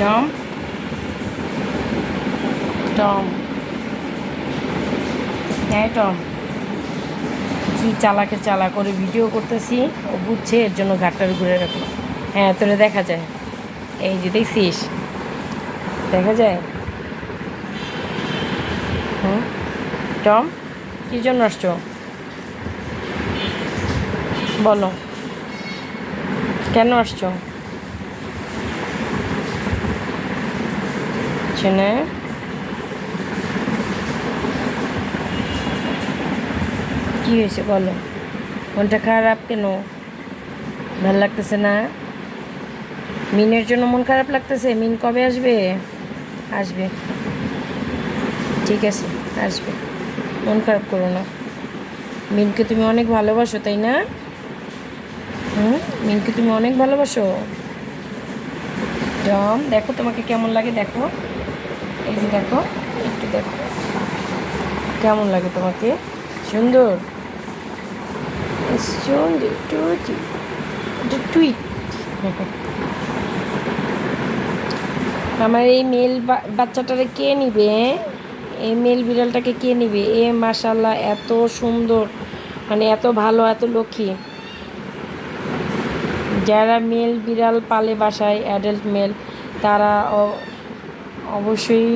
Tom Tom হ্যাঁ Tom কি চালাকে চালা করে ভিডিও করতেছি। ও বুঝছে, এর জন্য ঘাটটার ঘুরে রাখল। হ্যাঁ তোরে দেখা যায়। এই যে দেখছিস? দেখা যায়? হুম? টম, কী জন্য আসছো? বলো। কেন আসছো? চেনে কি হয়েছে বলো? মনটা খারাপ কেন? ভালো লাগতেছে না? মিনের জন্য মন খারাপ লাগতেছে? মিন কবে আসবে? আসবে। ঠিক আছে, আসবে। মন খারাপ করো না। মিনকে তুমি অনেক ভালোবাসো, তাই না? হুম? মিনকে তুমি অনেক ভালোবাসো। জম দেখো তোমাকে কেমন লাগে, দেখো। যে দেখো, একটু দেখো। কেমন লাগে তোমাকে? সুন্দর? সুন্দর টুইট টুইট আমার এই মেল বাচ্চাটারে কে নিবে এই মেল বিড়ালটাকে কে নিবে? এ মাশাল্লাহ এত সুন্দর। মানে এত ভালো, এত লক্ষ্মী। যারা মেল বিড়াল পালে বাসায় অ্যাডাল্ট মেল, তারা অবশ্যই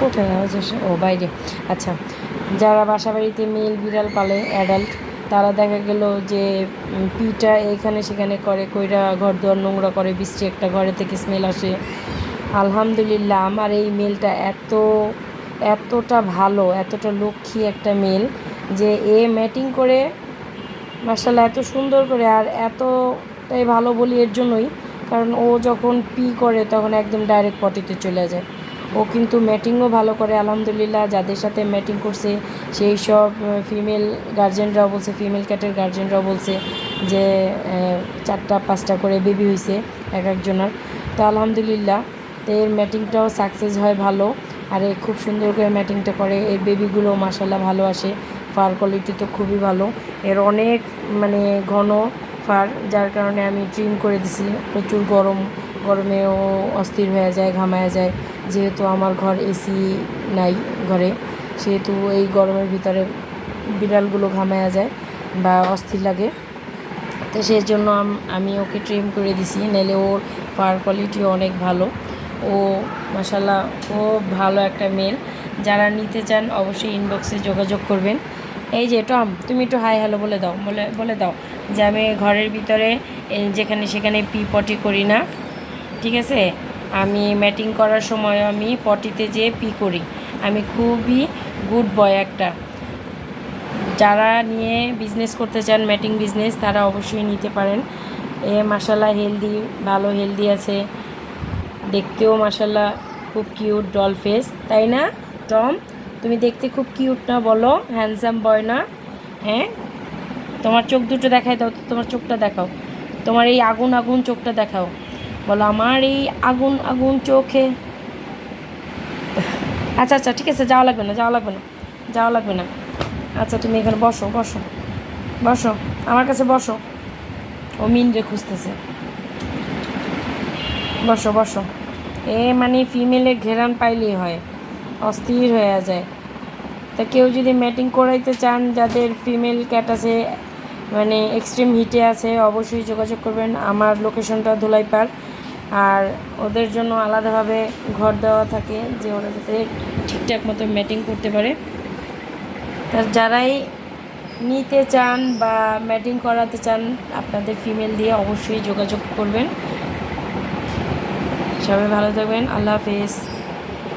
কোথায় ও, বাইরে। আচ্ছা যারা বাসা বাড়িতে মেল, বিড়াল পালে অ্যাডাল্ট তারা দেখা গেল যে পিটা এখানে সেখানে করে, কইরা ঘর দুয়ার নোংরা করে বৃষ্টি একটা ঘরে থেকে স্মেল আসে। আলহামদুলিল্লাহ, আমার এই মেলটা এত, এতটা ভালো, এতটা লক্ষ্মী একটা মেল যে, এ ম্যাটিং করে মার্শাল্লাহ এত সুন্দর করে আর এতটাই ভালো বলি এর জন্যই কারণ ও যখন পি করে তখন একদম ডাইরেক্ট পটিতে চলে যায়। ও কিন্তু ম্যাটিংও ভালো করে, আলহামদুলিল্লাহ, যাদের সাথে ম্যাটিং করছে, সেই সব ফিমেল গার্জেনরাও বলছে ফিমেল ক্যাটের গার্জেনরাও বলছে যে চারটা, পাঁচটা করে বেবি হয়েছে এক একজনের। তো আলহামদুলিল্লাহ, তো এর ম্যাটিংটাও সাকসেস হয় ভালো। আর এ খুব সুন্দর করে ম্যাটিংটা করে। এর বেবিগুলো মাসাল্লাহ ভালো আসে। ফার কোয়ালিটি তো খুবই ভালো। এর অনেক মানে ঘন ফার যার কারণে আমি ট্রিম করে দিছি। প্রচুর গরম, গরমেও অস্থির হয়ে যায়, ঘামায়া যায়। যেহেতু আমার ঘর এসি নাই ঘরে, সেহেতু এই গরমের ভিতরে বিড়ালগুলো ঘামায়া যায় বা অস্থির লাগে। তো সেই জন্য আমি ওকে ট্রিম করে দিছি নাহলে ওর ফার কোয়ালিটি অনেক ভালো। ও মাসাল্লাহ ও ভালো একটা মেল যারা নিতে চান, অবশ্যই ইনবক্সে যোগাযোগ করবেন। এই যে, টম, তুমি একটু হাই হ্যালো বলে দাও, বলে বলে দাও যে আমি ঘরের ভিতরে যেখানে সেখানে পি পটি করি না, ঠিক আছে? আমি ম্যাটিং করার সময় আমি পটিতে যেয়ে পি করি। আমি খুবই গুড বয় একটা। যারা নিয়ে বিজনেস করতে চান, ম্যাটিং বিজনেস তারা অবশ্যই নিতে পারেন। এ মাসাল্লাহ হেলদি ভালো হেলদি আছে। দেখতেও মাসাল্লাহ খুব কিউট ডল ফেস তাই না? টম তুমি দেখতে খুব কিউট না বলো হ্যান্ডসাম বয় না হ্যাঁ? তোমার চোখ দুটো দেখাই দাও তোমার চোখটা দেখাও। তোমার এই আগুন আগুন চোখটা দেখাও। বলো, আমার এই আগুন আগুন চোখে আচ্ছা আচ্ছা ঠিক আছে, যাওয়া লাগবে না, যাওয়া লাগবে না, যাওয়া লাগবে না। আচ্ছা তুমি এখানে বসো বসো বসো, আমার কাছে বসো। ও মিনরে খুঁজতেছে। বসো বসো। এ মানে ফিমেলে ঘেরান পাইলেই হয়। অস্থির হয়ে যায়। তা কেউ যদি ম্যাটিং করাইতে চান, যাদের ফিমেল ক্যাট আছে মানে এক্সট্রিম হিটে আছে, অবশ্যই যোগাযোগ করবেন আমার লোকেশনটা ধুলাইপাড়। আর ওদের জন্য আলাদাভাবে ঘর দেওয়া থাকে, যে ওরা যাতে ঠিকঠাক মতো ম্যাটিং করতে পারে। তার যারাই নিতে চান বা ম্যাটিং করাতে চান, আপনাদের ফিমেল দিয়ে অবশ্যই যোগাযোগ করবেন। সবাই ভালো থাকবেন, আল্লাহ হাফেজ।